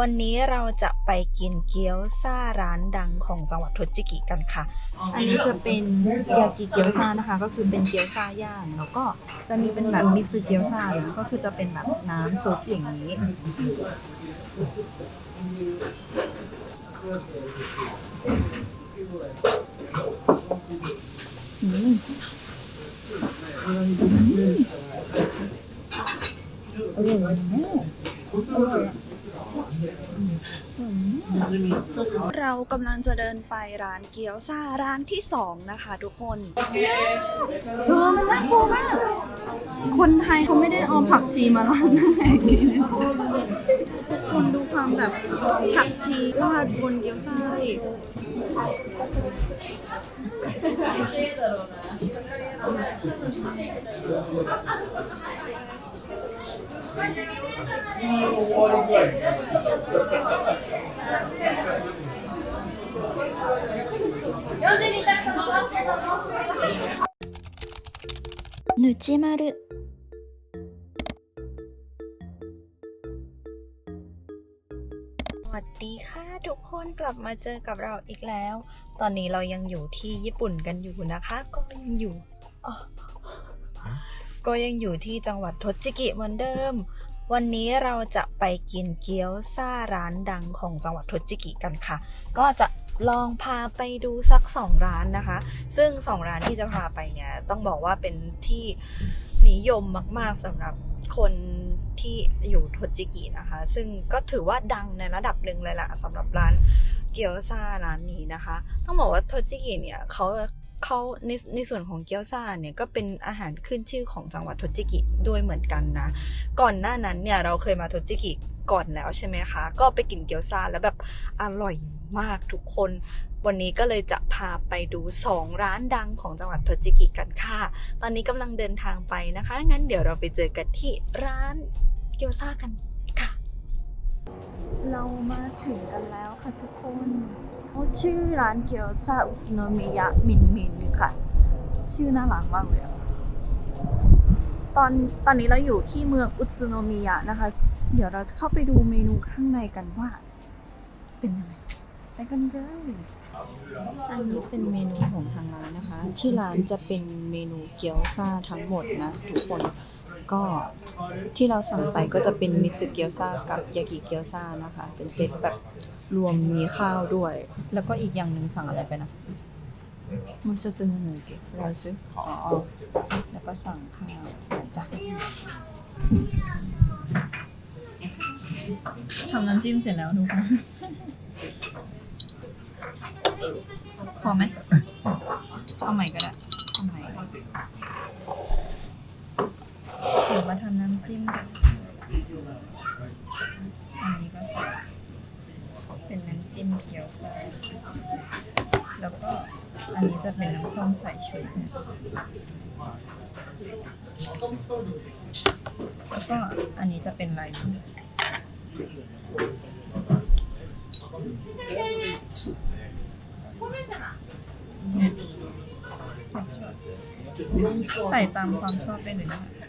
วันนี้เราจะไปกินเกี๊ยวซ่าร้านดังของจังหวัดโทจิกิกันค่ะ อันนี้จะเป็นยากิเกี๊ยวซ่านะคะ ก็คือเป็นเกี๊ยวซ่าย่างแล้วก็จะมีเป็นแบบมิกซ์เกี๊ยวซ่าก็คือจะเป็นแบบน้ำซุปอย่างนี้ อืมอร่อยมาก เรากำลังจะเดินไปร้านเกี๊ยวซ่าร้านที่สองนะคะทุกคนเธอมันน่ากลัวมาก คนไทยเขาไม่ได้เอาผักชีมาราดหน้าให้กินทุกคนดูความแบบผักชีราดบนเกี๊ยวซ่าสิ All good. วัสดีค่ะทุกคนกลับมาเจอกับเราอีกแล้ว ตอนนี้เรายังอยู่ที่ญี่ปุ่นกันอยู่นะคะ ก็ยังอยู่ ก็ยังอยู่ที่จังหวัดทจิกิเหมือนเดิม วันนี้เราจะไปกินเกี๊ยวซ่าร้านดังของจังหวัดทจิกิกันค่ะ ก็จะลองพาไปดูสักสองร้านนะคะ ซึ่งสองร้านที่จะพาไปเนี่ยต้องบอกว่าเป็นที่นิยมมาก ๆสำหรับคนที่อยู่ทจิกินะคะ ซึ่งก็ถือว่าดังในระดับหนึ่งเลยล่ะสำหรับร้านเกี๊ยวซ่าร้านนี้นะคะ ต้องบอกว่าทจิกิเนี่ยเขา เขาในในส่วนของเกี๊ยวซ่าเนี่ยก็เป็นอาหารขึ้นชื่อของจังหวัดโทจิกิด้วยเหมือนกันนะ ก่อนหน้านั้นเนี่ยเราเคยมาโทจิกิก่อนแล้วใช่ไหมคะ ก็ไปกินเกี๊ยวซ่าแล้วแบบอร่อยมากทุกคน วันนี้ก็เลยจะพาไปดู 2 ร้านดังของจังหวัดโทจิกิกันค่ะ ตอนนี้กำลังเดินทางไปนะคะ งั้นเดี๋ยวเราไปเจอกันที่ร้านเกี๊ยวซ่ากันค่ะ เรามาถึงกันแล้วค่ะทุกคน ชื่อร้านเกียวซาอุสโนมิยะมินมินค่ะ ชื่อน่ารักมากเลยตอนตอนนี้เราอยู่ที่เมืองอุสโนมิยะนะคะ เดี๋ยวเราจะเข้าไปดูเมนูข้างในกันว่า เป็นยังไงไปกันเลยอันนี้เป็นเมนูของทางร้านนะคะ ที่ร้านจะเป็นเมนูเกี๊ยวซาทั้งหมดนะทุกคน ก็ที่เราสั่งไปก็จะเป็นมิกซ์เกียวซากับยากิเกียวซานะคะ เป็นเซตแบบรวมมีข้าวด้วย แล้วก็อีกอย่างหนึ่งสั่งอะไรไปนะมันจะซื้อหนึ่งเก็บเราซื้ออ๋อแล้วก็สั่งข้าวจ้ะทำน้ำจิ้มเสร็จแล้วทุกคนพอไหมเอาใหม่ก็ได้เอาใหม่ เดี๋ยวมาทำน้ำจิ้มกันอันนี้ก็ใส่เป็นน้ำจิ้มเกี๊ยวซ่าแล้วก็อันนี้จะเป็นน้ำส้มสายชูแล้วก็อันนี้จะเป็นอะไรนะใส่ตามความชอบได้เลยนะคะ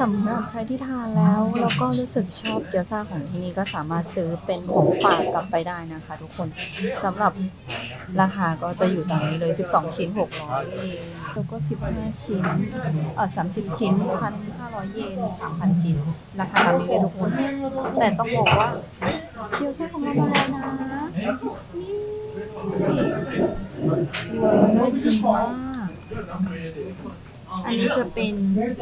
สำหรับใครที่ทานแล้วแล้วก็รู้สึกชอบเกี๊ยวซ่าของที่นี่ก็สามารถซื้อเป็นของฝากกลับไปได้นะคะ ทุกคนสำหรับราคาก็จะอยู่ตามนี้เลย 12 ชิ้น 600เยนแล้วก็ 15 ชิ้นเออ30 ชิ้น 1,500 เยน 3,000 ชิ้น ราคาตามนี้เลยทุกคน แต่ต้องบอกว่าเกี๊ยวซ่าของเรามาแล้วนะ นี่ว้ากินมากอันนี้จะเป็น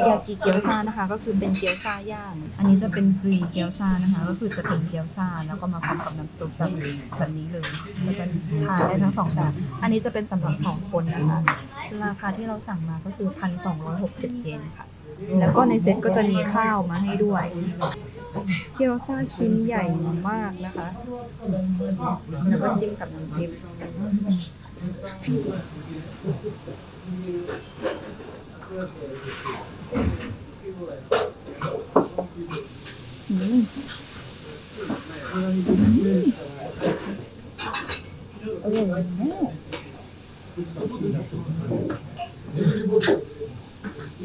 ยากิเกี๊ยวซานะคะ ก็คือเป็นเกี๊ยวซาย่าง อันนี้จะเป็นซุยเกี๊ยวซานะคะ ก็คือจะเป็นเกี๊ยวซาแล้วก็มาพร้อมกับน้ำซุปแบบแบบนี้เลยแล้วก็ทานได้ทั้งสองแบบ อันนี้จะเป็นสำหรับสองคนนะคะ ราคาที่เราสั่งมาก็คือพันสองร้อยหกสิบเยนค่ะ แล้วก็ในเซ็ตก็จะมีข้าวมาให้ด้วย เกี๊ยวซ่าชิ้นใหญ่มากนะคะ แล้วก็จิ้มกับน้ำจิ้มอืมอร่อยมาก เ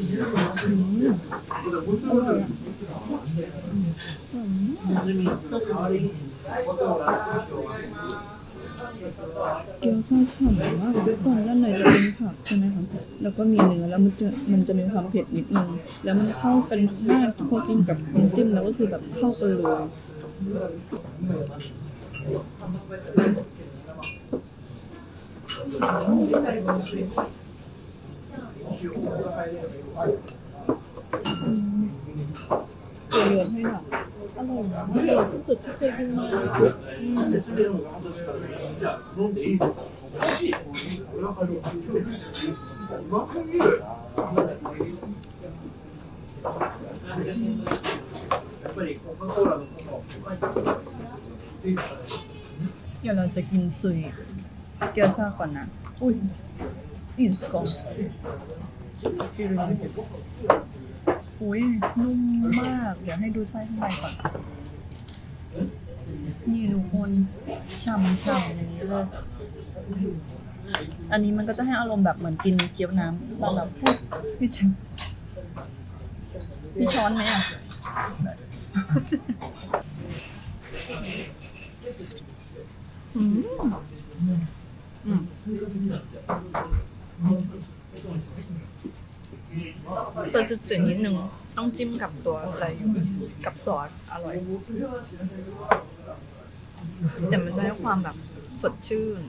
กี๊ยวซ่าฉ่ำมากทุกคนด้านในจะเป็นผักใช่ไหมคะแล้วก็มีเนื้อแล้วมันจะมันจะมีความเผ็ดนิดนึงแล้วมันเข้ากันมากพอกินกับน้ำจิ้มแล้วก็คือแบบเข้ากันเลยตั วเรือนให้แบบอร่อยมากอร่อยที่สุดที่เคยกินมาเดี๋ยวเราจะกินซุยเกี๊ยวซ่าก่อนนะ อุ้ยอีสก่อน จิรุอุ้ยนุ่มมาก เดี๋ยวให้ดูไส้ข้างในก่อน นี่ทุกคนฉ่ำๆอย่างนี้เลย อันนี้มันก็จะให้อารมณ์แบบเหมือนกินเกี๊ยวน้ำบ้านเราพูดพี่ชิมพี่ช้อนไหมอะอืมอืม เปิดจุดจืดนิดนึงต้องจิ้มกับตัวอะไรกับซอสอร่อย แต่มันจะให้ความแบบสดชื่น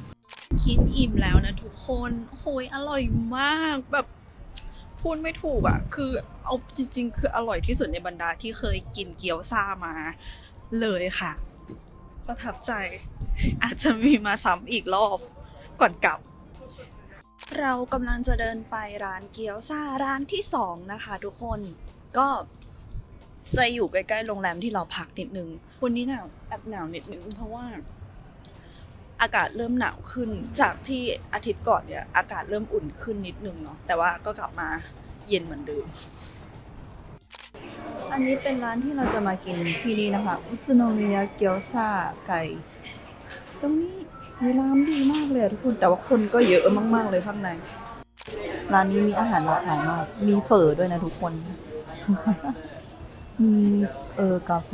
กินอิ่มแล้วนะทุกคนโหยอร่อยมากแบบพูดไม่ถูกอะ่ะ คือเอาจริง ๆ คืออร่อยที่สุดในบรรดาที่เคยกินเกี๊ยวซ่ามาเลยค่ะ ประทับใจ อาจจะมีมาซ้ำอีกรอบก่อนกลับ เรากำลังจะเดินไปร้านเกี๊ยวซ่าร้านที่สองนะคะ ทุกคนก็จะอยู่ใกล้ๆโรงแรมที่เราพักนิดนึง วันนี้หนาวแอบหนาวนิดนึง เพราะว่า อากาศเริ่มหนาวขึ้น จากที่อาทิตย์ก่อนเนี่ย อากาศเริ่มอุ่นขึ้นนิดนึงเนาะแต่ว่าก็กลับมาเย็นเหมือนเดิม อันนี้เป็นร้านที่เราจะมากินที่นี่นะคะอุสโนมิยะเกียวซาไก่ ตรงนี้ มีร้านดีมากเลยทุกคน แต่ว่าคนก็เยอะมากๆเลยข้างใน ร้านนี้มีอาหารหลากหลายมาก มีเฝอด้วยนะทุกคน มีเออกาแฟ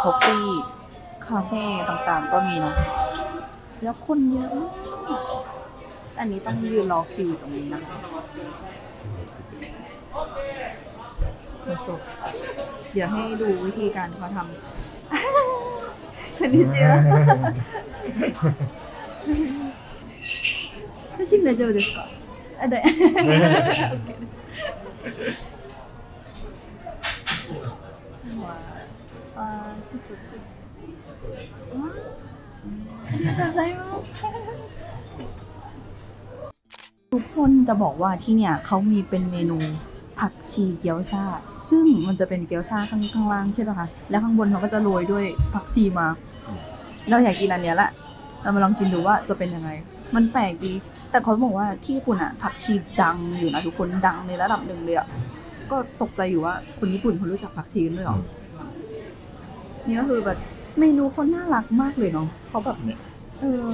คอฟฟี่คาเฟ่ต่างๆ ก็มีนะ แล้วคนเยอะมาก อันนี้ต้องยืนรอคิวตรงนี้นะคะโอ้สุดเดี๋ยวให้ดูวิธีการเขาทำคนนี้เจ 私大丈夫ですかあ、だあーちょっとわーありがとうございますทุกคนจะบอกว่าที่เนี่ยเขามีเป็นเมนูผักชีเกี๊ยวซ่า ซึ่งมันจะเป็นเกี๊ยวซ่าข้างข้างล่างใช่ป่ะคะ แล้วข้างบนเขาก็จะโรยด้วยผักชีมา เราอยากกินอันเนี้ยแหละ เรามาลองกินดูว่าจะเป็นยังไง มันแปลกดี แต่เขาบอกว่าที่ญี่ปุ่นอะผักชีดังอยู่นะทุกคนดังในระดับหนึ่งเลยอะก็ตกใจอยู่ว่าคนญี่ปุ่นเขารู้จักผักชีกันด้วยเหรอนี่ก็คือแบบเมนูเขาน่ารักมากเลยเนาะเขาแบบเนี่ยเออ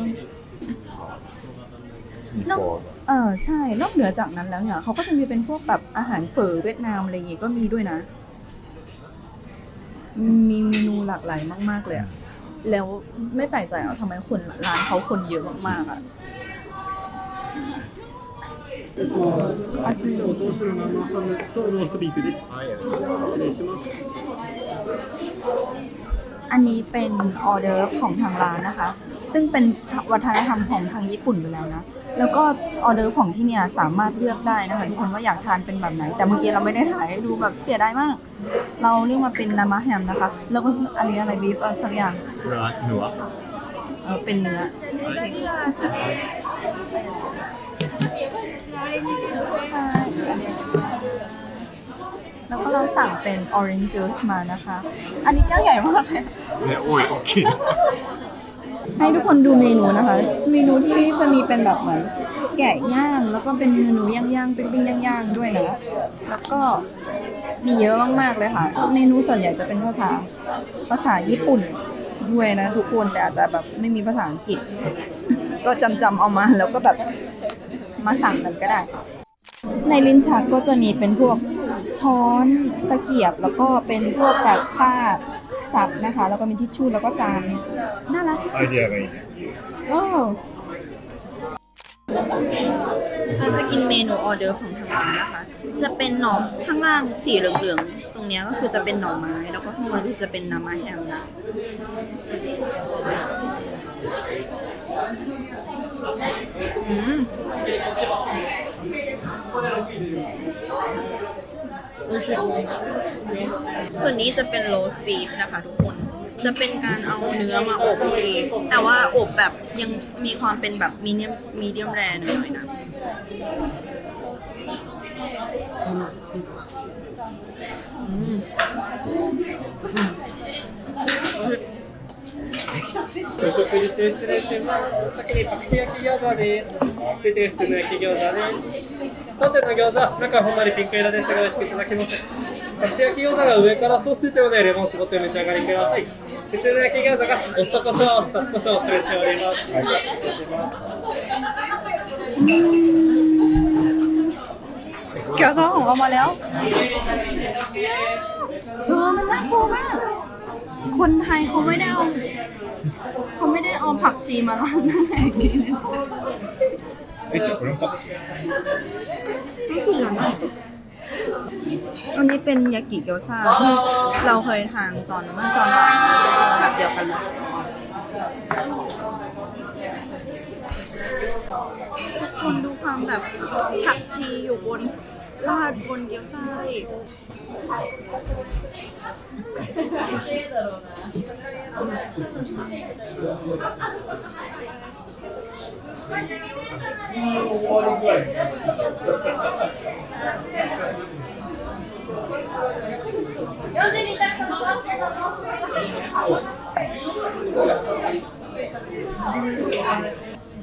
มีนอกโฟเออใช่ นอกเหนือจากนั้นแล้วเนี่ยเขาก็จะมีเป็นพวกแบบอาหารเฝอเวียดนามอะไรอย่างงี้ก็มีด้วยนะ มีเมนูหลากหลายมาก ๆ เลยอะ แล้วไม่แปลกใจอะทำไมคนร้านเขาคนเยอะมากๆอะอาชีพอันนี้เป็นออเดอร์ของทางร้านนะคะ ซึ่งเป็นวัฒนธรรมของทางญี่ปุ่นไปแล้วนะ แล้วก็ออเดอร์ของที่เนี่ยสามารถเลือกได้นะคะทุกคนว่าอยากทานเป็นแบบไหน แต่เมื่อกี้เราไม่ได้ถ่ายดูแบบเสียดายมาก เราเลือกมาเป็นนามาแฮมนะคะ แล้วก็อันนี้อะไรบีฟสักอย่างเนื้อเออเป็นเนื้อแล้วก็เราสั่งเป็น orange juice มานะคะ อันนี้แก้วใหญ่มากเลยเนี่ยโอ้ยโอเค ให้ทุกคนดูเมนูนะคะ เมนูที่นี่จะมีเป็นแบบเหมือนแกะย่างแล้วก็เป็นเมนูย่างๆปิ้งๆย่างๆด้วยนะ แล้วก็มีเยอะมากๆเลยค่ะ เมนูส่วนใหญ่จะเป็นภาษาภาษาญี่ปุ่นด้วยนะ ทุกคนแต่อาจจะแบบไม่มีภาษาอังกฤษ ก็จำจำเอามาแล้วก็แบบมาสั่งกันก็ได้ ในลิ้นชักก็จะมีเป็นพวกชช้อนตะเกียบแล้วก็เป็นพวกแบบผ้า ศัพนะคะ แล้วก็มีทิชชู่แล้วก็จานน่ารักไอเดียอะไรโอ้เราจะกินเมนูออเดอร์ของทางร้านนะคะ จะเป็นหน่อข้างล่างสีเหลืองๆ ตรงนี้ก็คือจะเป็นหน่อไม้ แล้วก็ข้างบนคือจะเป็นน้ำมาแฮมนะอืม ส่วนนี้จะเป็นโรสบีฟนะคะทุกคน จะเป็นการเอาเนื้อมาอบเองแต่ว่าอบแบบยังมีความเป็นแบบมีเดียมมีเดียมแรหน่อยนะอืม お食事中失礼します。先にパクチー焼き餃子です。続て普通の焼き餃子です。当店の餃子は中ほんまにピンク色ですが美味しくいただけます。パクチー焼き餃子が上からソースついレモン絞ってお召し上がりください。普通の焼き餃子がお酢と胡椒、お酢と胡椒をするしております。はい、 คนไทยเขาไม่ได้เอาเขาไม่ได้เอาผักชีมาล้างน้ำแข็งกิน 그렇죠 그런 거 ก็คืออย่องนั้นอันนี้เป็นยากิเกียวซาที่เราเคยทานตอนเมื่อตอนบ่ายแบบเดียวกันเลยทุกคนดูความแบบผักชีอยู่บน ราดบนเกี๊ยวซ่าสิ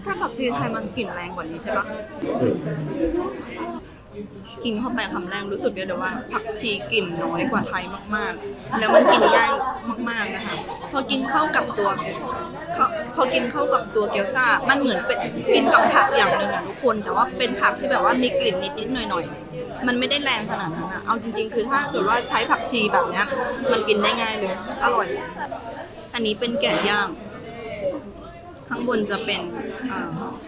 ถ้าผักชีไทยมันกลิ่นแรงกว่านี้ใช่ปะ กินเข้าไปคำแรกรู้สึกได้เลยว่าผักชีกลิ่นน้อยกว่าไทยมากๆ แล้วมันกินง่ายมากๆนะคะ พอกินเข้ากับตัวพอกินเข้ากับตัวเกี๊ยวซ่า มันเหมือนเป็นกินกับผักอย่างหนึ่งอะทุกคน แต่ว่าเป็นผักที่แบบว่ามีกลิ่นนิดๆหน่อยๆ มันไม่ได้แรงขนาดนั้นอะเอาจริง ๆ คือถ้าเกิดว่าใช้ผักชีแบบเนี้ยมันกินได้ง่ายเลย อร่อย อันนี้เป็นแกะย่าง ข้างบนจะเป็นอ่า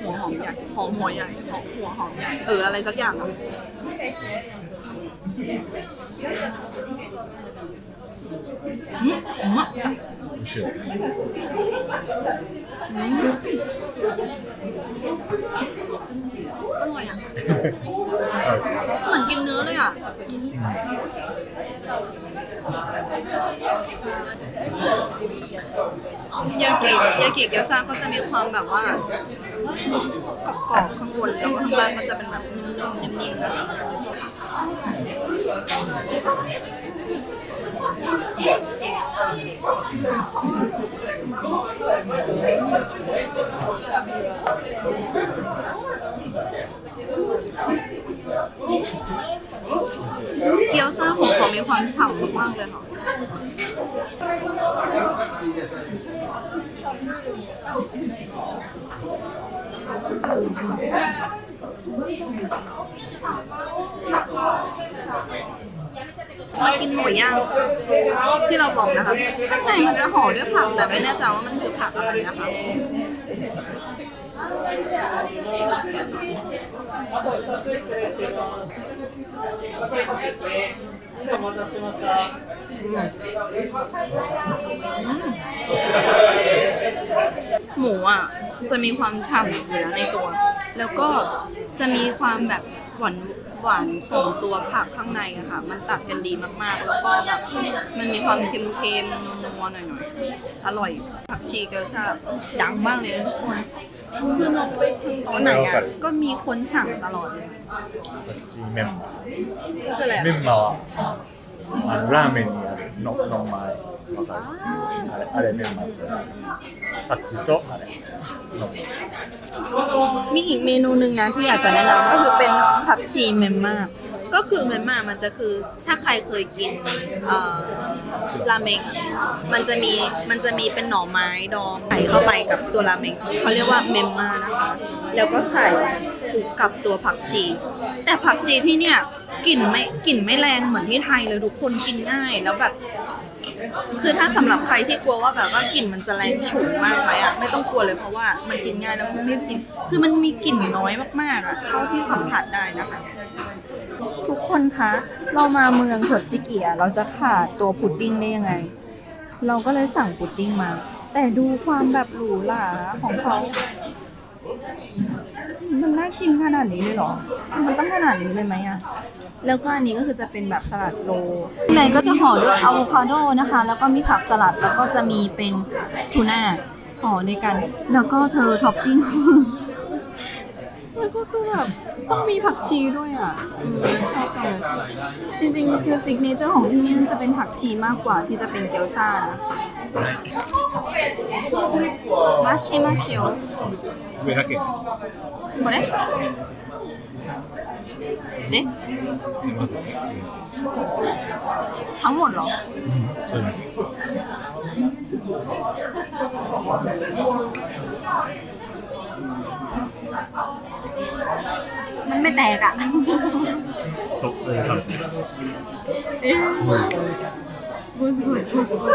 หัวหอมใหญ่หอมหัวใหญ่หอมหัวหอมใหญ่เอออะไรสักอย่างอะอืมอืม 面白い。 อร่อยอ่ะ はい เหมือนกินเนื้อเลยอ่ะ 嗯 ยากิยากิเกี๊ยวซ่าก็จะมีความแบบว่ากรอบๆข้างบนแล้วก็ข้างล่างก็จะเป็นแบบนุ่มๆนิ่มๆนะเกี๊ยวซ่าของเขามีความฉ่ำมากๆเลยค่ะ มากินหมูย่างที่เราบอกนะคะ ข้างในมันจะห่อด้วยผักแต่ไม่แน่ใจว่ามันคือผักอะไรนะคะอืม หมูอะจะมีความฉ่ำอยู่แล้วในตัว แล้วก็จะมีความแบบหวานหวานของตัวผักข้างในอะค่ะ มันตัดกันดีมากๆ แล้วก็แบบมันมีความเค็มๆนัวๆหน่อยๆ อร่อยผักชีเกลือาบดังมากเลยทุกคนคือมองไปทางโต๊ะไหนอะก็มีคนสั่งตลอดเลยผักชีเมมคืออะไรเมมเหรอราเมน のの前。わかるあれあれメンマじゃない。パクチーとあれ。の มีอีกเมนูหนึ่งนะที่อยากจะแนะนำก็คือเป็นผักชีเมมมาก็คือเมมมามันจะคือถ้าใครเคยกินเอ่อราเมงอะมันจะมีมันจะมีเป็นหน่อไม้ดองใส่เข้าไปกับตัวราเมงเขาเรียกว่าเมมมานะคะ แล้วก็ใส่คลุกกับตัวผักชี แต่ผักชีที่เนี่ย กลิ่นไม่กลิ่นไม่แรงเหมือนที่ไทยเลยทุกคนกินง่ายแล้วแบบ คือถ้าสำหรับใครที่กลัวว่าแบบว่ากลิ่นมันจะแรงฉุนมากไหมอะไม่ต้องกลัวเลยเพราะว่ามันกินง่ายแล้วมันไม่กิน คือมันมีกลิ่นน้อยมากๆอะเท่าที่สัมผัสได้นะคะ ทุกคนคะ เรามาเมืองทดจิเกียเราจะขาดตัวพุดดิ้งได้ยังไง เราก็เลยสั่งพุดดิ้งมา แต่ดูความแบบหรูหราของเขา มันน่ากินขนาดนี้เลยเหรอ มันต้องขนาดนี้เลยไหมอะแล้วก็อันนี้ก็คือจะเป็นแบบสลัดโลข้างในก็จะห่อด้วยอะโวคาโดนะคะ แล้วก็มีผักสลัด แล้วก็จะมีเป็นทูน่าห่อในกัน แล้วก็เธอท็อปปิ้ง แล้วก็คือแบบต้องมีผักชีด้วยอ่ะเออชอบจังเลยจริงๆ คือซิกเนเจอร์ของที่นี่มันจะเป็นผักชีมากกว่าที่จะเป็นเกี๊ยวซ่านะมาชิมาชิโอ 上だけこれでまずね ทั้งหมดเหรอ うんそういうの มันไม่แตกอ่ะ そうそれで食べてすごいすごいすごいすごい。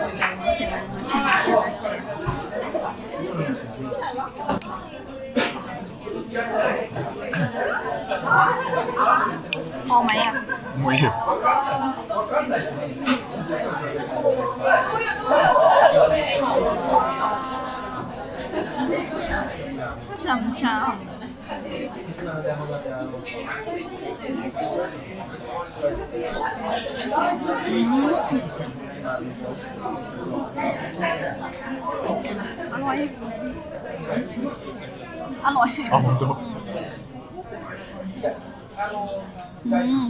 マシマシマシマシマシ。พอไหมอ่ะ もういいよ ช่ำช่ำอร่อย อร่อยอืม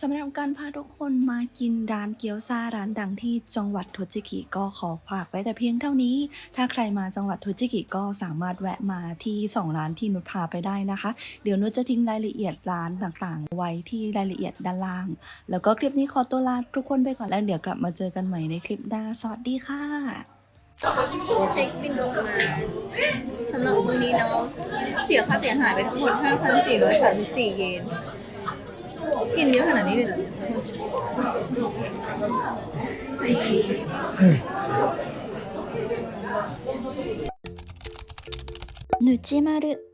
สำหรับการพาทุกคนมากินร้านเกี๊ยวซาร้านดังที่จังหวัดโทจิกิก็ขอฝากไว้แต่เพียงเท่านี้ ถ้าใครมาจังหวัดโทจิกิก็สามารถแวะมาที่สองร้านที่นุชพาไปได้นะคะ เดี๋ยวนุชจะทิ้งรายละเอียดร้านต่างๆ ไว้ที่รายละเอียดด้านล่าง แล้วก็คลิปนี้ขอตัวลาทุกคนไปก่อนแล้วเดี๋ยวกลับมาเจอกันใหม่ในคลิปหน้าสวัสดีค่ะเช็คบินลงมาสำหรับมือนี้เราเสียค่าเสียหายไปทั้งหมด 5,434 เยน กินเยอะขนาดนี้เลยเหรอสี่ ぬちまる